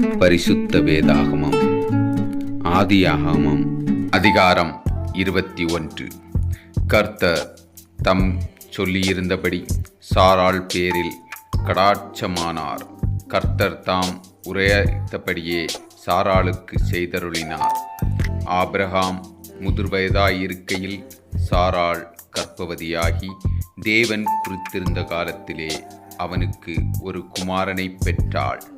பரிசுத்த வேதாகமம். ஆதியாகமம் அதிகாரம் இருபத்தி ஒன்று. கர்த்தர் தம் சொல்லியிருந்தபடி சாராள் பேரில் கடாட்சமானார். கர்த்தர் தாம் உரையத்தபடியே சாராளுக்கு செய்தருளினார். ஆபிரகாம் முதிர்வயதாயிருக்கையில் சாராள் கற்பவதியாகி தேவன் குறித்திருந்த காலத்திலே அவனுக்கு ஒரு குமாரனை பெற்றாள்.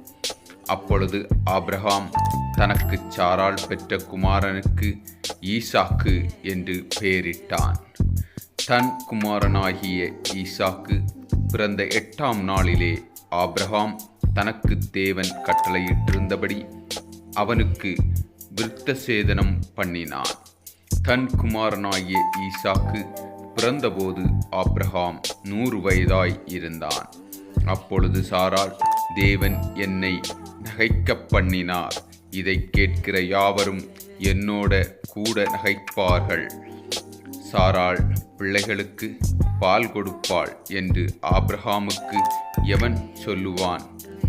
அப்பொழுது ஆப்ரஹாம் தனக்கு சாரால் பெற்ற குமாரனுக்கு ஈசாக்கு என்று பெயரிட்டான். தன் குமாரனாகிய ஈசாக்கு பிறந்த எட்டாம் நாளிலே ஆப்ரஹாம் தனக்கு தேவன் கட்டளையிட்டிருந்தபடி அவனுக்கு விருத்த சேதனம் பண்ணினான். தன் குமாரனாகிய ஈசாக்கு பிறந்தபோது ஆப்ரஹாம் நூறு வயதாய் இருந்தான். அப்பொழுது சாரால் தேவன் என்னை நகைக்கப் பண்ணினார். இதை கேட்கிற யாவரும் என்னோட கூட நகைப்பார்கள். சாராள் பிள்ளைகளுக்கு பால் கொடுப்பாள் என்று ஆப்ரஹாமுக்கு எவன் சொல்லுவான்?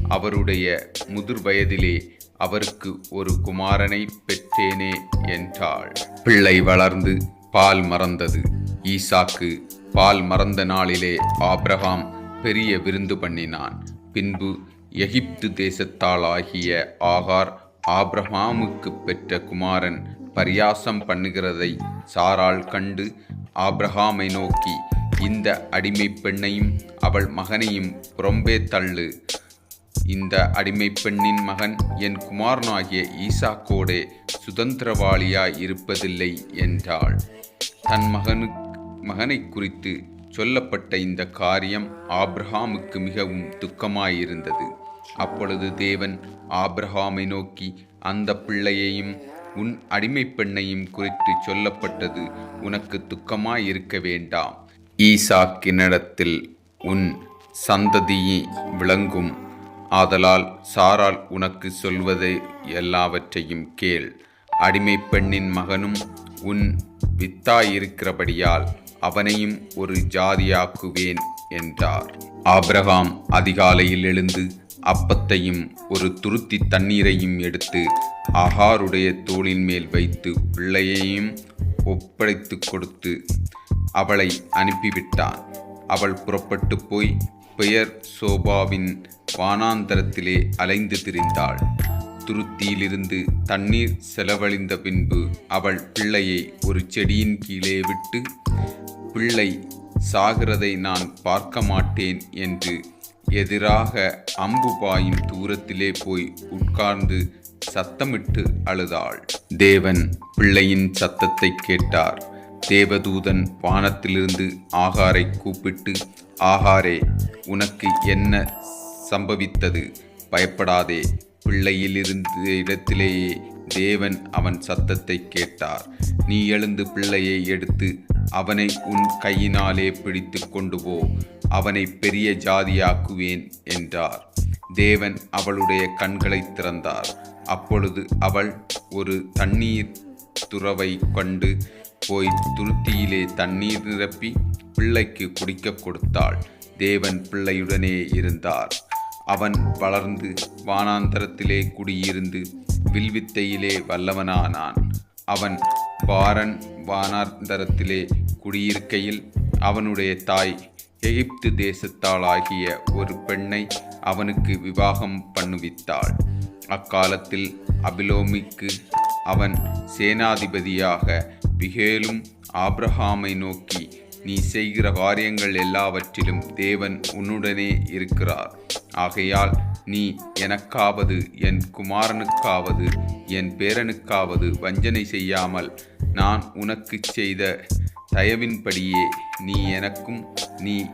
அவருடைய முதிர் வயதிலே அவருக்கு ஒரு குமாரனை பெற்றேனே என்றாள். பிள்ளை வளர்ந்து பால் மறந்தது. ஈசாக்கு பால் மறந்த நாளிலே ஆப்ரஹாம் பெரிய விருந்து பண்ணினான். பின்பு எகிப்து தேசத்தாளாகிய ஆகார் ஆப்ரஹாமுக்கு பெற்ற குமாரன் பரியாசம் பண்ணுகிறதை சாரால் கண்டு ஆப்ரஹாமை நோக்கி இந்த அடிமை பெண்ணையும் அவள் மகனையும் புறம்பே தள்ளு. இந்த அடிமை பெண்ணின் மகன் என் குமாரனாகிய ஈசாக்கோடே சுதந்திரவாளியாய் இருப்பதில்லை என்றாள். தன் மகனு மகனை குறித்து சொல்லப்பட்ட இந்த காரியம் ஆப்ரஹாமுக்கு மிகவும் துக்கமாயிருந்தது. அப்பொழுது தேவன் ஆப்ரஹாமை நோக்கி அந்த பிள்ளையையும் உன் அடிமை பெண்ணையும் குறித்து சொல்லப்பட்டது உனக்கு துக்கமாயிருக்க வேண்டாம். ஈசாக்கினிடத்தில் உன் சந்ததியை விளங்கும். ஆதலால் சாரால் உனக்கு சொல்வதை எல்லாவற்றையும் கேள். அடிமை பெண்ணின் மகனும் உன் வித்தாயிருக்கிறபடியால் அவனையும் ஒரு ஜாதியாக்குவேன் என்றார். ஆப்ரஹாம் அதிகாலையில் எழுந்து அப்பத்தையும் ஒரு துருத்தி தண்ணீரையும் எடுத்து அகாருடைய தோளின் மேல் வைத்து பிள்ளையையும் ஒப்படைத்து கொடுத்து அவளை அனுப்பிவிட்டான். அவள் புறப்பட்டு போய் பெயர் சோபாவின் வானாந்தரத்திலே அலைந்து திரிந்தாள். துருத்தியிலிருந்து தண்ணீர் செலவழிந்த பின்பு அவள் பிள்ளையை ஒரு செடியின் கீழே விட்டு பிள்ளை சாகிறதை நான் பார்க்க மாட்டேன் என்று எதிராக அம்பு பாயும் தூரத்திலே போய் உட்கார்ந்து சத்தமிட்டு அழுதாள். தேவன் பிள்ளையின் சத்தத்தை கேட்டார். தேவதூதன் வானத்திலிருந்து ஆகாரை கூப்பிட்டு ஆகாரே உனக்கு என்ன சம்பவித்தது? பயப்படாதே. பிள்ளையிலிருந்து இடத்திலேயே தேவன் அவன் சத்தத்தை கேட்டார். நீ எழுந்து பிள்ளையை எடுத்து அவனை உன் கையினாலே பிடித்து கொண்டு போ. அவனை பெரிய ஜாதியாக்குவேன் என்றார். தேவன் அவளுடைய கண்களை திறந்தார். அப்பொழுது அவள் ஒரு தண்ணீர் துறவை கொண்டு போய் துருத்தியிலே தண்ணீர் நிரப்பி பிள்ளைக்கு குடிக்க கொடுத்தாள். தேவன் பிள்ளையுடனே இருந்தார். அவன் வளர்ந்து வானாந்தரத்திலே குடியிருந்து வில்வித்தையிலே வல்லவனானான். அவன் பாரன் வானாந்தரத்திலே குடியிருக்கையில் அவனுடைய தாய் எகிப்து தேசத்தாளாகிய ஒரு பெண்ணை அவனுக்கு விவாகம் பண்ணுவித்தாள். அக்காலத்தில் அபிலோமிக்கு அவன் சேனாதிபதியாக பிகேலும் ஆப்ரஹாமை நோக்கி நீ செய்கிற காரியங்கள் எல்லாவற்றிலும் தேவன் உன்னுடனே இருக்கிறார். ஆகையால் நீ எனக்காவது என் குமாரனுக்காவது என் பேரனுக்காவது வஞ்சனை செய்யாமல் நான் உனக்கு செய்த தயவின்படியே நீ எனக்கும் நீ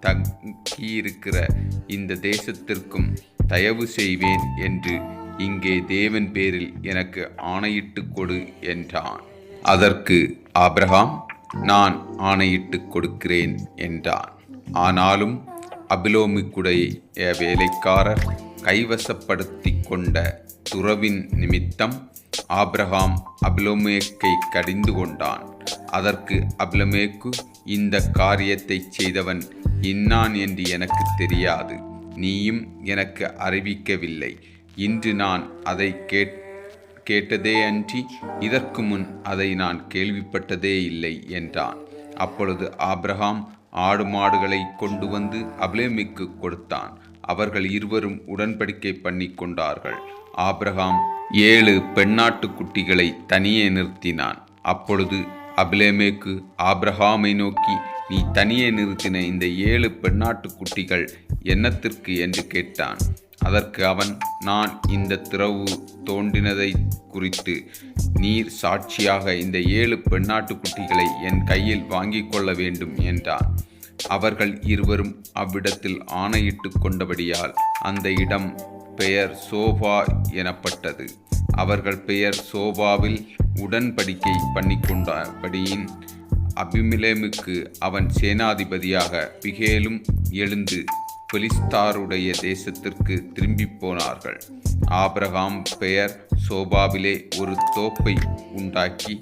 தங்கியிருக்கிற இந்த தேசத்திற்கும் தயவு செய்வேன் என்று இங்கே தேவன் பேரில் எனக்கு ஆணையிட்டு கொடு என்றான். அதற்கு ஆப்ரஹாம் நான் ஆணையிட்டு கொடுக்கிறேன் என்றான். ஆனாலும் அபிலோமிக்குடைய வேலைக்காரர் கைவசப்படுத்தி கொண்ட துறவின் நிமித்தம் ஆப்ரஹாம் அபிலோமேக்கை கடிந்து கொண்டான். அதற்கு அபிலமேக்கு இந்த காரியத்தை செய்தவன் இன்னான் என்று எனக்கு தெரியாது. நீயும் எனக்கு அறிவிக்கவில்லை. இன்று நான் அதை கேட் கேட்டதே அன்றி இதற்கு முன் அதை நான் கேள்விப்பட்டதே இல்லை என்றான். அப்பொழுது ஆப்ரஹாம் ஆடு மாடுகளை கொண்டு வந்து அபிலேமிக்கு கொடுத்தான். அவர்கள் இருவரும் உடன்படிக்கை பண்ணி கொண்டார்கள். ஆப்ரஹாம் ஏழு பெண்ணாட்டு குட்டிகளை தனியே நிறுத்தினான். அப்பொழுது அபிலேமேக்கு ஆப்ரஹாமை நோக்கி நீ தனியே நிறுத்தின இந்த ஏழு பெண்ணாட்டு குட்டிகள் என்னத்திற்கு? என்று கேட்டான். அதற்கு அவன் நான் இந்த திறவு தோண்டினதை குறித்து நீர் சாட்சியாக இந்த ஏழு பெண்ணாட்டு குட்டிகளை என் கையில் வாங்கிக் கொள்ள வேண்டும் என்றான். அவர்கள் இருவரும் அவ்விடத்தில் ஆணையிட்டு கொண்டபடியால் அந்த இடம் பெயர் சோபா எனப்பட்டது. அவர்கள் பெயர் சோபாவில் உடன்படிக்கை பண்ணிக்கொண்டபடியின் அபிமிலேமுக்கு அவன் சேனாதிபதியாக பிகேலும் எழுந்து பெலிஸ்தாருடைய தேசத்திற்கு திரும்பிப் போனார்கள். ஆபிரகாம் பெயர் சோபாவிலே ஒரு தோப்பை உண்டாக்கி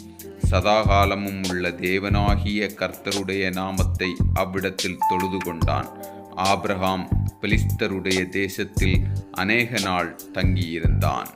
சதாகாலமும் உள்ள தேவனாகிய கர்த்தருடைய நாமத்தை அவ்விடத்தில் தொழுது கொண்டான். ஆபிரகாம் பெலிஸ்தருடைய தேசத்தில் அநேக நாள் தங்கியிருந்தான்.